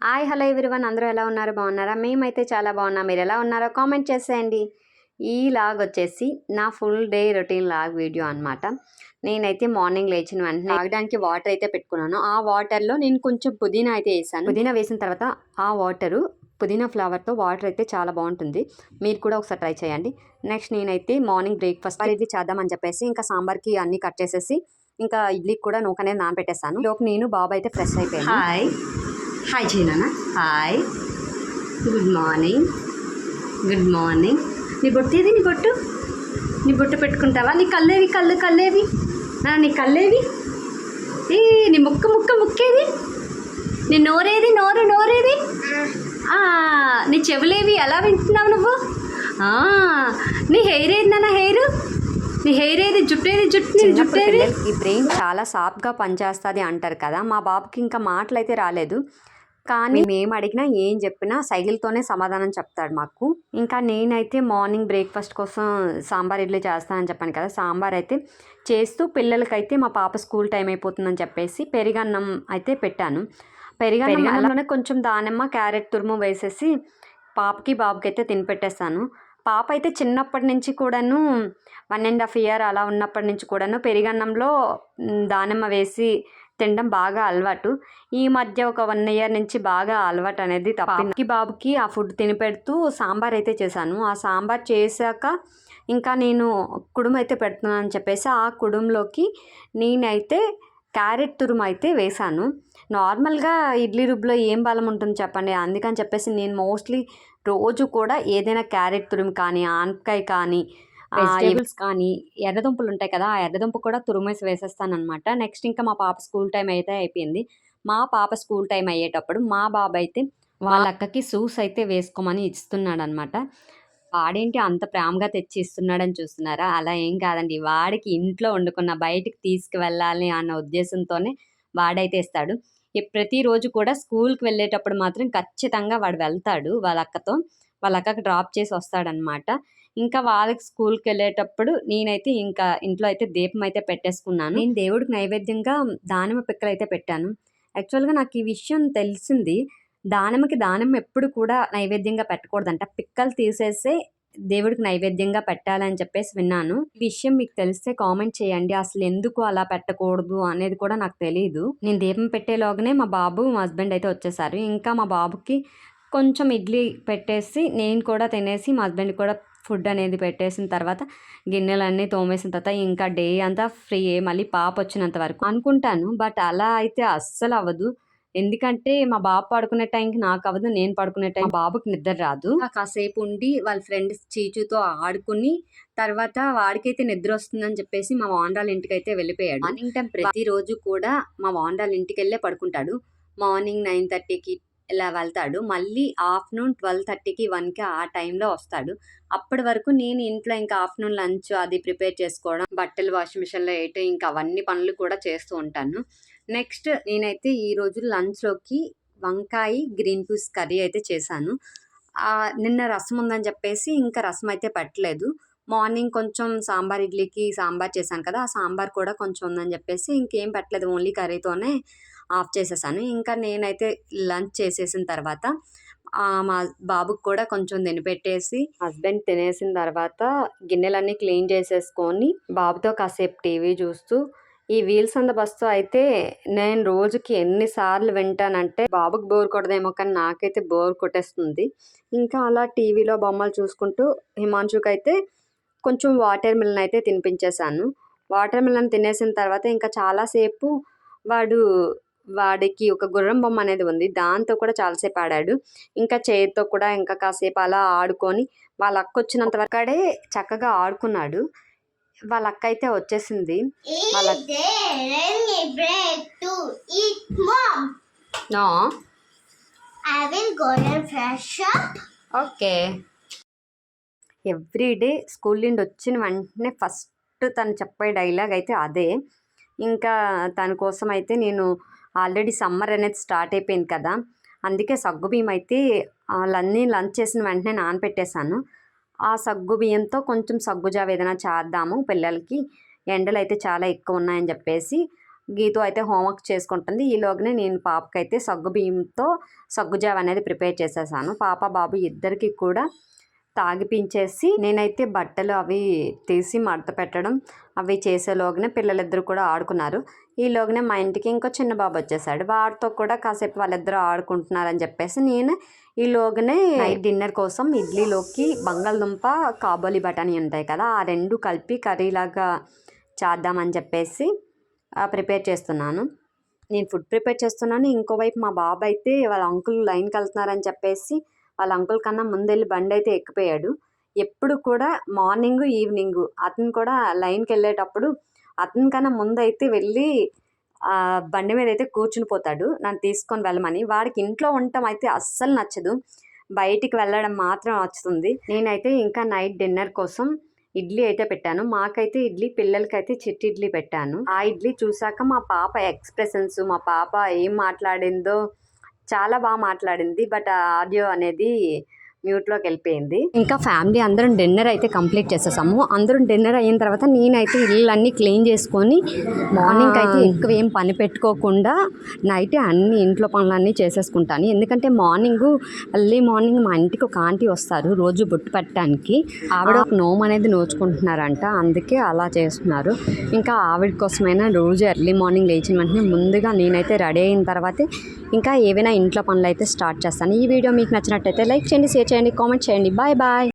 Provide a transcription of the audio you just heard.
Hi hello everyone. అందరూ ఎలా ఉన్నారు? బాగున్నారా? మేమైతే చాలా బాగున్నాం. మీరు ఎలా ఉన్నారో కామెంట్ చేసేయండి. ఈ లాగ్ వచ్చేసి నా full day routine log video అన్నమాట. నేనైతే మార్నింగ్ లేచిన వెంటనే తాగడానికి వాటర్ అయితే పెట్టుకున్నాను. ఆ వాటర్లో నేను కొంచెం పుదీనా అయితే వేసాను. పుదీనా వేసిన తర్వాత ఆ వాటరు పుదీనా ఫ్లవర్తో వాటర్ అయితే చాలా బాగుంటుంది. మీరు కూడా ఒకసారి ట్రై చేయండి. నెక్స్ట్ నేనైతే మార్నింగ్ బ్రేక్ఫాస్ట్ ఇది చేద్దామని చెప్పేసి ఇంకా సాంబార్కి అన్నీ కట్ చేసేసి ఇంకా ఇడ్లీకి కూడా నూక అనేది నానబెట్టేస్తాను లోపు నేను బాబు అయితే ఫ్రెష్ అయిపోయాను hi చీనా hi good morning good morning నీ బొట్టు ఏది? నీ బొట్టు? నీ బొట్టు పెట్టుకుంటావా? నీ కళ్ళేవి కళ్ళు కళ్ళేవి? ఆ, నీ కళ్ళేవి? ఏ నీ ముక్క ముక్క ముక్కేది? నీ నోరేది నోరు నోరేది? నీ చెవులేవి ఎలా వింటున్నావు నువ్వు? నీ హెయిర్ ఏది నాన్న హెయిర్? నీ హెయిర్ ఏది? జుట్టు ఏది జుట్టు నీ జుట్టు ఏది ఈ బ్రెయిన్ చాలా సాఫ్ట్గా పనిచేస్తుంది అంటారు కదా మా బాబుకి ఇంకా మాటలు అయితే రాలేదు. కానీ మేము అడిగినా ఏం చెప్పినా సైకిల్తోనే సమాధానం చెప్తాడు మాకు. ఇంకా నేనైతే మార్నింగ్ బ్రేక్ఫాస్ట్ కోసం సాంబార్ ఇడ్లీ చేస్తానని చెప్పాను కదా సాంబార్ అయితే చేస్తూ పిల్లలకైతే మా పాప స్కూల్ టైం అయిపోతుందని చెప్పేసి పెరిగన్నం అయితే పెట్టాను. పెరిగన్నంలోనే కొంచెం దానిమ్మ క్యారెట్ తురుము వేసేసి పాపకి బాబుకి అయితే తినిపెట్టేస్తాను పాప అయితే చిన్నప్పటి నుంచి కూడాను వన్ అండ్ హాఫ్ ఇయర్ అలా ఉన్నప్పటి నుంచి కూడాను పెరిగన్నంలో దానిమ్మ వేసి తినడం బాగా అలవాటు. ఈ మధ్య ఒక వన్ ఇయర్ నుంచి బాగా అలవాటు అనేది తప్పింది. బాబుకి ఆ ఫుడ్ తినిపెడుతూ సాంబార్ అయితే చేశాను. ఆ సాంబార్ చేశాక ఇంకా నేను కుడుము అయితే పెడుతున్నాను అని చెప్పేసి ఆ కుడుంలోకి నేనైతే క్యారెట్ తురుము అయితే వేశాను. నార్మల్గా ఇడ్లీ రుబ్బులో ఏం బలం ఉంటుంది చెప్పండి? అందుకని చెప్పేసి నేను మోస్ట్లీ రోజు కూడా ఏదైనా క్యారెట్ తురుము కానీ ఆనపకాయ కానీ వెజిటేబుల్స్ కానీ ఎర్రదుంపలు ఉంటాయి కదా ఆ ఎర్రదుంప కూడా తురుమేసి వేసేస్తాను అనమాట నెక్స్ట్ ఇంకా మా పాప స్కూల్ టైం అయితే అయిపోయింది. మా పాప స్కూల్ టైం అయ్యేటప్పుడు మా బాబు అయితే వాళ్ళ అక్కకి షూస్ అయితే వేసుకోమని ఇస్తున్నాడు అనమాట వాడేంటి అంత ప్రేమగా తెచ్చి ఇస్తున్నాడని చూస్తున్నారా? అలా ఏం కాదండి. వాడికి ఇంట్లో వండుకున్న బయటికి తీసుకువెళ్ళాలి అన్న ఉద్దేశంతోనే వాడైతే ఇస్తాడు. ప్రతిరోజు కూడా స్కూల్కి వెళ్ళేటప్పుడు మాత్రం ఖచ్చితంగా వాడు వెళ్తాడు వాళ్ళ అక్కతో. వాళ్ళ అక్కకి డ్రాప్ చేసి వస్తాడనమాట ఇంకా వాళ్ళకి స్కూల్కి వెళ్ళేటప్పుడు నేనైతే ఇంకా ఇంట్లో అయితే దీపం అయితే పెట్టేసుకున్నాను. నేను దేవుడికి నైవేద్యంగా దానిమ్మ పిక్కలు అయితే పెట్టాను. యాక్చువల్గా నాకు ఈ విషయం తెలిసింది. దానిమ్మకి దానిమ్మ ఎప్పుడు కూడా నైవేద్యంగా పెట్టకూడదంట. పిక్కలు తీసేసే దేవుడికి నైవేద్యంగా పెట్టాలని చెప్పేసి విన్నాను. ఈ విషయం మీకు తెలిస్తే కామెంట్ చేయండి. అసలు ఎందుకు అలా పెట్టకూడదు అనేది కూడా నాకు తెలియదు నేను దీపం పెట్టేలోగానే మా బాబు మా హస్బెండ్ అయితే వచ్చేసారు. ఇంకా మా బాబుకి కొంచెం ఇడ్లీ పెట్టేసి నేను కూడా తినేసి మా హస్బెండ్ కూడా ఫుడ్ అనేది పెట్టేసిన తర్వాత గిన్నెలన్నీ తోమేసిన తర్వాత ఇంకా డే అంతా ఫ్రీ మళ్ళీ పాప వచ్చినంత వరకు అనుకుంటాను. బట్ అలా అయితే అస్సలు అవ్వదు. ఎందుకంటే మా బాబు పడుకునే టైంకి నాకు అవ్వదు నేను పడుకునే టైం బాబుకి నిద్ర రాదు. కాసేపు ఉండి వాళ్ళ ఫ్రెండ్స్ చీచుతో ఆడుకుని తర్వాత వాడికైతే నిద్ర వస్తుందని చెప్పేసి మా వాండ్రాల ఇంటికి అయితే వెళ్ళిపోయాడు. మార్నింగ్ టైం ప్రతిరోజు కూడా మా వాండ్రాల ఇంటికి వెళ్ళే పడుకుంటాడు. మార్నింగ్ నైన్ థర్టీకి ఇలా వెళ్తాడు. మళ్ళీ ఆఫ్టర్నూన్ ట్వెల్వ్ థర్టీకి వన్కి ఆ టైంలో వస్తాడు. అప్పటి వరకు నేను ఇంట్లో ఇంకా ఆఫ్టర్నూన్ లంచ్ అది ప్రిపేర్ చేసుకోవడం బట్టలు వాషింగ్ మిషన్లో వేయటం ఇంకా అవన్నీ పనులు కూడా చేస్తూ ఉంటాను. నెక్స్ట్ నేనైతే ఈరోజు లంచ్లోకి వంకాయ గ్రీన్ పీస్ కర్రీ అయితే చేశాను. నిన్న రసం ఉందని చెప్పేసి ఇంకా రసం అయితే పెట్టలేదు. మార్నింగ్ కొంచెం సాంబార్ ఇడ్లీకి సాంబార్ చేశాను కదా ఆ సాంబార్ కూడా కొంచెం ఉందని చెప్పేసి ఇంకేం పెట్టలేదు ఓన్లీ కర్రీతోనే ఆఫ్ చేసేసాను. ఇంకా నేనైతే లంచ్ చేసేసిన తర్వాత మా బాబుకి కూడా కొంచెం తినిపెట్టేసి హస్బెండ్ తినేసిన తర్వాత గిన్నెలన్నీ క్లీన్ చేసేసుకొని బాబుతో కాసేపు టీవీ చూస్తూ ఈ వీల్స్ అంద బస్సు అయితే నేను రోజుకి ఎన్నిసార్లు వింటానంటే బాబుకి బోర్ కొడదేమో కానీ నాకైతే బోర్ కొట్టేస్తుంది. ఇంకా అలా టీవీలో బొమ్మలు చూసుకుంటూ హిమాంశుకైతే అయితే కొంచెం వాటర్ మిలన్ అయితే తినిపించేశాను. వాటర్ మిలన్ తినేసిన తర్వాత ఇంకా చాలాసేపు వాడు వాడికి ఒక గుర్రం బొమ్మ అనేది ఉంది. దాంతో కూడా చాలాసేపు ఆడాడు. ఇంకా చేతితో కూడా ఇంకా కాసేపు అలా ఆడుకొని వాళ్ళ అక్క వచ్చినంత వరకడే చక్కగా ఆడుకున్నాడు. వాళ్ళ అక్క అయితే వచ్చేసింది. వాళ్ళ. ఓకే ఎవ్రీడే స్కూల్ నుండి వచ్చిన వెంటనే ఫస్ట్ తను చెప్పే డైలాగ్ అయితే అదే. ఇంకా తన కోసం అయితే నేను ఆల్రెడీ సమ్మర్ అనేది స్టార్ట్ అయిపోయింది కదా. అందుకే సగ్గు బియ్యం అయితే వాళ్ళన్నీ లంచ్ చేసిన వెంటనే నానపెట్టేశాను. ఆ సగ్గు బియ్యంతో కొంచెం సగ్గు జావ ఏదైనా చేద్దాము పిల్లలకి. ఎండలు అయితే చాలా ఎక్కువ ఉన్నాయని చెప్పేసి గీతు అయితే హోంవర్క్ చేసుకుంటుంది. ఈలోగానే నేను పాపకైతే సగ్గు బియ్యంతో సగ్గు జావ అనేది ప్రిపేర్ చేసేసాను పాప బాబు ఇద్దరికి కూడా తాగిపించేసి నేనైతే బట్టలు అవి తీసి మడత పెట్టడం అవి చేసేలోగానే పిల్లలిద్దరు కూడా ఆడుకున్నారు. ఈలోగానే మా ఇంటికి ఇంకో చిన్న బాబు వచ్చేసాడు. వాడితో కూడా కాసేపు వాళ్ళిద్దరూ ఆడుకుంటున్నారని చెప్పేసి నేను ఈలోగానే నైట్ డిన్నర్ కోసం ఇడ్లీలోకి బంగాళదుంప కాబోలి బఠానీ ఉంటాయి కదా ఆ రెండు కలిపి కర్రీలాగా చేద్దామని చెప్పేసి ప్రిపేర్ చేస్తున్నాను. నేను ఫుడ్ ప్రిపేర్ చేస్తున్నాను. ఇంకోవైపు మా బాబు అయితే వాళ్ళ అంకుల్ లైన్కి వెళ్తున్నారని చెప్పేసి వాళ్ళ అంకుల్ కన్నా ముందెళ్ళి బండి అయితే ఎక్కిపోయాడు. ఎప్పుడు కూడా మార్నింగ్ ఈవినింగ్ అతను కూడా లైన్కి వెళ్ళేటప్పుడు అతని కన్నా ముందైతే వెళ్ళి బండి మీద అయితే కూర్చుని పోతాడు. నన్ను తీసుకొని వెళ్ళమని. వాడికి ఇంట్లో ఉండటం అయితే అస్సలు నచ్చదు. బయటికి వెళ్ళడం మాత్రం నచ్చుతుంది. నేనైతే ఇంకా నైట్ డిన్నర్ కోసం ఇడ్లీ అయితే పెట్టాను. మాకైతే ఇడ్లీ పిల్లలకైతే చిట్టి ఇడ్లీ పెట్టాను. ఆ ఇడ్లీ చూసాక మా పాప ఎక్స్ప్రెషన్స్ మా పాప ఏం మాట్లాడిందో చాలా బాగా మాట్లాడింది. బట్ ఆడియో అనేది మ్యూట్లోకి వెళ్ళిపోయింది ఇంకా ఫ్యామిలీ అందరం డిన్నర్ అయితే కంప్లీట్ చేసేసాము. అందరం డిన్నర్ అయిన తర్వాత నేనైతే ఇల్లు క్లీన్ చేసుకొని మార్నింగ్ అయితే ఎక్కువ ఏం పని పెట్టుకోకుండా నైట్ అన్ని ఇంట్లో పనులన్నీ చేసేసుకుంటాను. ఎందుకంటే మార్నింగ్ ఎర్లీ మార్నింగ్ మా ఇంటికి ఒక ఆంటీ వస్తారు రోజు బొట్టు పెట్టడానికి. ఆవిడ ఒక నోమ్ అనేది నోచుకుంటున్నారంట. అందుకే అలా చేస్తున్నారు. ఇంకా ఆవిడ కోసమైనా రోజు ఎర్లీ మార్నింగ్ లేచిన వెంటనే ముందుగా నేనైతే రెడీ అయిన తర్వాతే ఇంకా ఏవైనా ఇంట్లో పనులు అయితే స్టార్ట్ చేస్తాను. ఈ వీడియో మీకు నచ్చినట్టయితే లైక్ చేయండి షేర్ చేయండి కామెంట్ చేయండి. Bye bye